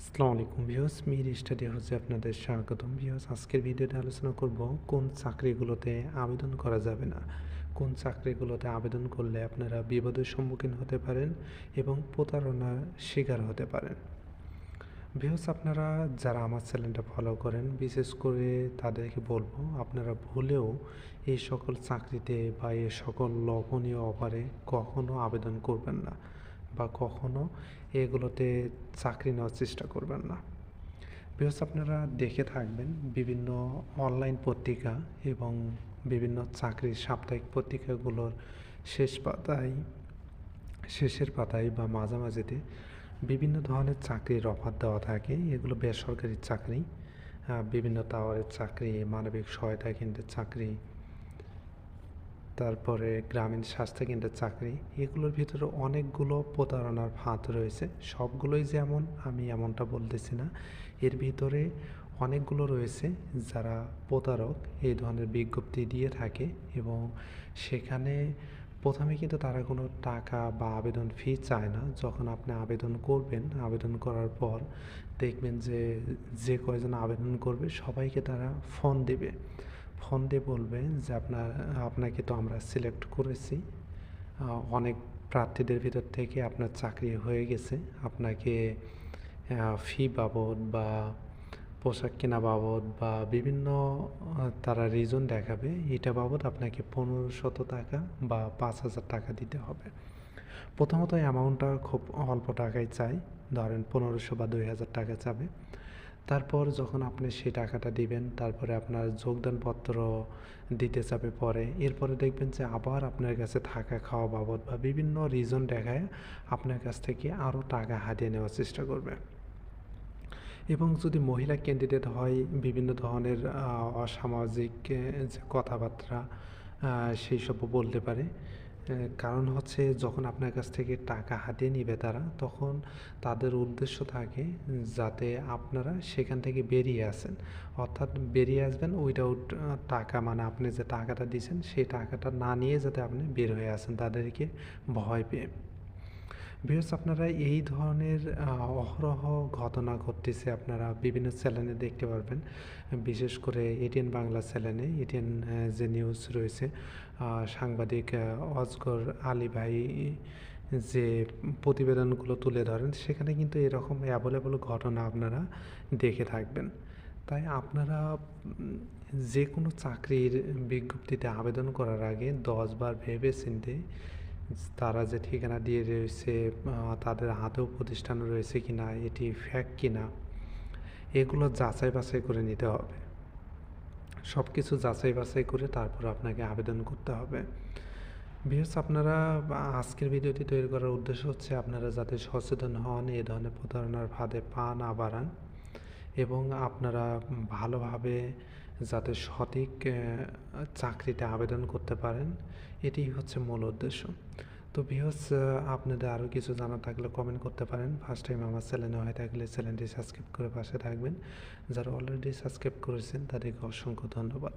আসসালামু আলাইকুম views Mir study হাউসে আপনাদের স্বাগতম। ভিউস আজকের ভিডিওতে আলোচনা করব কোন চাকরিগুলোতে আবেদন করা যাবে না। কোন চাকরিগুলোতে আবেদন করলে আপনারা বিপদের সম্মুখীন হতে পারেন এবং প্রতারণার শিকার হতে পারেন। ভিউস আপনারা যারা আমার চ্যানেলটা ফলো করেন, বিশেষ করে তাদেরকে বলব, আপনারা ভুলেও এই সকল চাকরিতে বা এই সকল লবণীয় অফারে কখনো আবেদন করবেন না। বা কখনো এগুলোতে চাকরি নেওয়ার চেষ্টা করবেন না। বিকজ আপনারা দেখে থাকবেন বিভিন্ন অনলাইন পত্রিকা এবং বিভিন্ন চাকরির সাপ্তাহিক পত্রিকাগুলোর শেষ পাতায়, শেষের পাতায় বা মাঝামাঝিতে বিভিন্ন ধরনের চাকরির অফার দেওয়া থাকে। এগুলো বেসরকারি চাকরি বিভিন্ন টাওয়ারের চাকরি, মানবিক সহায়তা কেন্দ্রের চাকরি তারপরে গ্রামীণ স্বাস্থ্য কেন্দ্রের চাকরি, এগুলোর ভিতরে অনেকগুলো প্রতারণার ফাঁদ রয়েছে। সবগুলোই যেমন, আমি এমনটা বলতেছি না। এর ভিতরে অনেকগুলো রয়েছে যারা প্রতারক, এই ধরনের বিজ্ঞপ্তি দিয়ে থাকে এবং সেখানে প্রথমে কিন্তু তারা কোনো টাকা বা আবেদন ফি চায় না। যখন আপনি আবেদন করবেন, আবেদন করার পর দেখবেন যে যে কয়জন আবেদন করবে, সবাইকে তারা ফোন দেবে। ফোন দিয়ে বলবে যে আপনার, আপনাকে তো আমরা সিলেক্ট করেছি। অনেক প্রার্থীদের ভিতর থেকে আপনার চাকরি হয়ে গেছে। আপনাকে ফি বাবদ বা পোশাক কেনা বাবদ বা বিভিন্ন তারা রিজন দেখাবে। এটা বাবদ আপনাকে পনেরো শত টাকা বা পাঁচ হাজার টাকা দিতে হবে। প্রথমত অ্যামাউন্টটা খুব অল্প টাকায় চাই। ধরেন পনেরোশো বা দুই হাজার টাকা চাবে। তারপর যখন আপনি সেই টাকাটা দিবেন, তারপরে আপনার যোগদানপত্র দিতে চাবে পরে, এরপরে দেখবেন যে আবার আপনার কাছে থাকা খাওয়া বাবদ বা বিভিন্ন রিজন দেখায় আপনার কাছ থেকে আরও টাকা হাতিয়ে নেওয়ার চেষ্টা করবে। এবং যদি মহিলা ক্যান্ডিডেট হয়, বিভিন্ন ধরনের অসামাজিক যে কথাবার্তা সেই সব বলতে পারে। কারণ হচ্ছে যখন আপনার কাছ থেকে টাকা হাতিয়ে নিবে তারা, তখন তাদের উদ্দেশ্য থাকে যাতে আপনারা সেখান থেকে বেরিয়ে আসেন। অর্থাৎ বেরিয়ে আসবেন উইদাউট টাকা মানে আপনি যে টাকাটা দিয়েছেন, সেই টাকাটা না নিয়ে যাতে আপনি বের হয়ে আসেন, তাদেরকে ভয় পেয়ে। বিকজ আপনারা এই ধরনের অহরহ ঘটনা ঘটতেছে আপনারা বিভিন্ন চ্যানেলে দেখতে পারবেন। বিশেষ করে এটিএন বাংলা চ্যানেলে এটিএন যে নিউজ রয়েছে সাংবাদিক অজগর আলী ভাই, যে প্রতিবেদনগুলো তুলে ধরেন, সেখানে কিন্তু এরকম অ্যাভেলেবল ঘটনা আপনারা দেখে থাকবেন। তাই আপনারা যে কোনো চাকরির বিজ্ঞপ্তিতে আবেদন করার আগে দশবার ভেবে চিনতে তারা যে ঠিকানা দিয়ে রয়েছে তাদের হাতেও প্রতিষ্ঠান রয়েছে কি না এটি ফ্যাক কি না এগুলো যাচাই বাছাই করে নিতে হবে। সব কিছু যাচাই বাছাই করে তারপর আপনাকে আবেদন করতে হবে। বিশেষ আপনারা, আজকের ভিডিওটি তৈরি করার উদ্দেশ্য হচ্ছে আপনারা যাতে সচেতন হন, এ ধরনের প্রতারণার ফাঁদে পা না বাড়ান এবং আপনারা ভালোভাবে যাতে সঠিক চাকরিতে আবেদন করতে পারেন। এটি হচ্ছে মূল উদ্দেশ্য। তো ভিউস আপনাদের আরও কিছু জানা থাকলে কমেন্ট করতে পারেন। ফার্স্ট টাইম আমার চ্যানেলে হয়ে থাকলে চ্যানেলটি সাবস্ক্রাইব করে পাশে থাকবেন। যারা অলরেডি সাবস্ক্রাইব করেছেন, তাদেরকে অসংখ্য ধন্যবাদ।